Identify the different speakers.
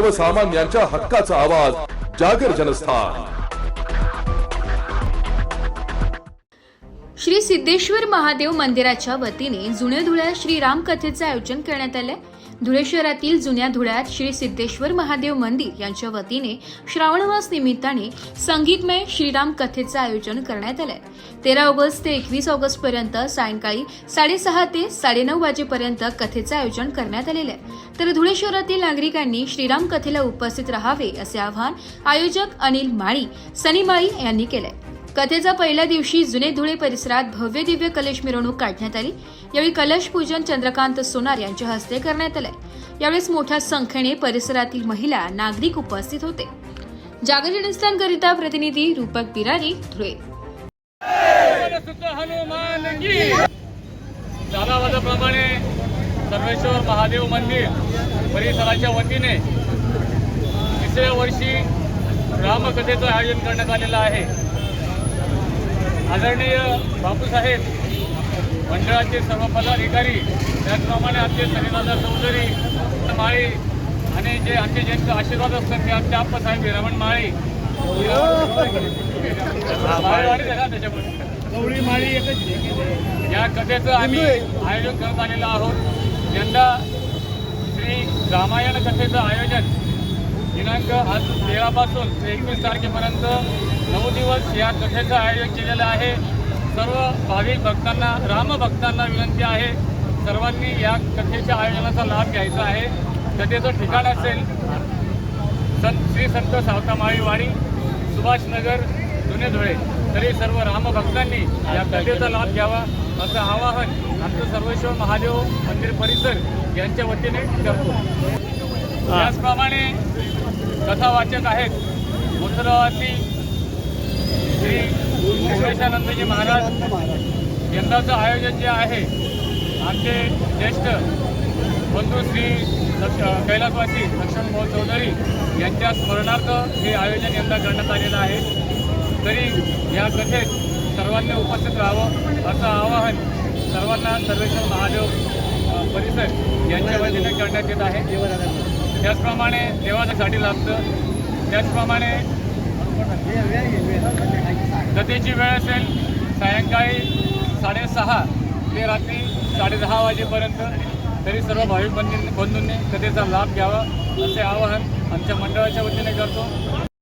Speaker 1: सर्वसामान्यांच्या हक्काचा आवाज जागर जनस्थान.
Speaker 2: श्री सिद्धेश्वर महादेव मंदिराच्या वतीने जुन्या धुळ्यात श्रीराम कथेचे आयोजन करण्यात आले. धुळे शहरातील जुन्या धुळ्यात श्री सिद्धेश्वर महादेव मंदिर यांच्या वतीने श्रावणमास निमित्ताने संगीतमय श्रीराम कथेचं आयोजन करण्यात आलंय. तेरा ऑगस्ट ते एकवीस ऑगस्ट पर्यंत सायंकाळी साडेसहा ते साडेनऊ वाजेपर्यंत कथेचं आयोजन करण्यात आलेलं आहे. तर धुळे शहरातील नागरिकांनी श्रीराम कथेला उपस्थित राहावे असे आवाहन आयोजक अनिल माळी सनी माळी यांनी केलंय. कथेचा पहिल्या दिवशी जुने धुळे परिसरात भव्य दिव्य कलश मिरवणूक काढण्यात आली. यावेळी कलश पूजन चंद्रकांत सोनार यांच्या हस्ते करण्यात आले यावेळेस मोठ्या संख्येने परिसरातील महिला नागरिक उपस्थित होते. जागर करिता प्रतिनिधी रूपक बिरारी धुळे.
Speaker 3: सुद्ध जानावादाप्रमाणे सर्वेश्वर महादेव मंदिर परिसराच्या वतीने तिसऱ्या वर्षी रामकथेचं आयोजन करण्यात आलेलं आहे. आदरणीय बापूसाहेब मंडळाचे सर्व पदाधिकारी त्याचप्रमाणे आमचे सनीदादा चौधरी माळी आणि जे आमचे ज्यांचे आशीर्वाद असतात ते आमचे आप्पासाहेब रमण माळी.
Speaker 4: माळी.
Speaker 3: या कथेचं आम्ही आयोजन करत आलेलो आहोत. यंदा श्री रामायण कथेचं आयोजन दिनांक आज तेरापासून ते एकवीस तारखेपर्यंत नऊ दिवस या कथेचं आयोजन केलेलं आहे. सर्व भाविक भक्तांना रामभक्तांना विनंती आहे. सर्वांनी या कथेच्या आयोजनाचा लाभ घ्यायचा आहे. कथेचं ठिकाण असेल संत श्री संत सावतामाळी वाडी सुभाषनगर जुने धुळे. तरी सर्व रामभक्तांनी या कथेचा लाभ घ्यावा. असं आवाहन आमचं सर्वेश्वर महादेव मंदिर परिसर यांच्या वतीने करतो. त्याचप्रमाणे कथावाचक आहेत. मुद्रावासी श्री विश्वेशानंदजी महाराज यंदाचं आयोजन जे आहे आमचे ज्येष्ठ बंधू श्री लक्ष- कैलासवासी लक्ष्मण भाऊ चौधरी यांच्या स्मरणार्थ हे आयोजन यंदा करण्यात आलेलं आहे. तरी या कथेत सर्वांनी उपस्थित राहावं असं आवाहन सर्वांना सर्वेश्वर महादेव परिसर यांच्या वतीने करण्यात येत आहे. त्याचप्रमाणे देवासाठी लागतं. त्याचप्रमाणे कथेची वेळ असेल सायंकाळी साडेसहा ते रात्री साडेदहा वाजेपर्यंत. तरी सर्व भाविक बंधू बंधूंनी कथेचा लाभ घ्यावा असे आवाहन आमच्या मंडळाच्या वतीने करतो.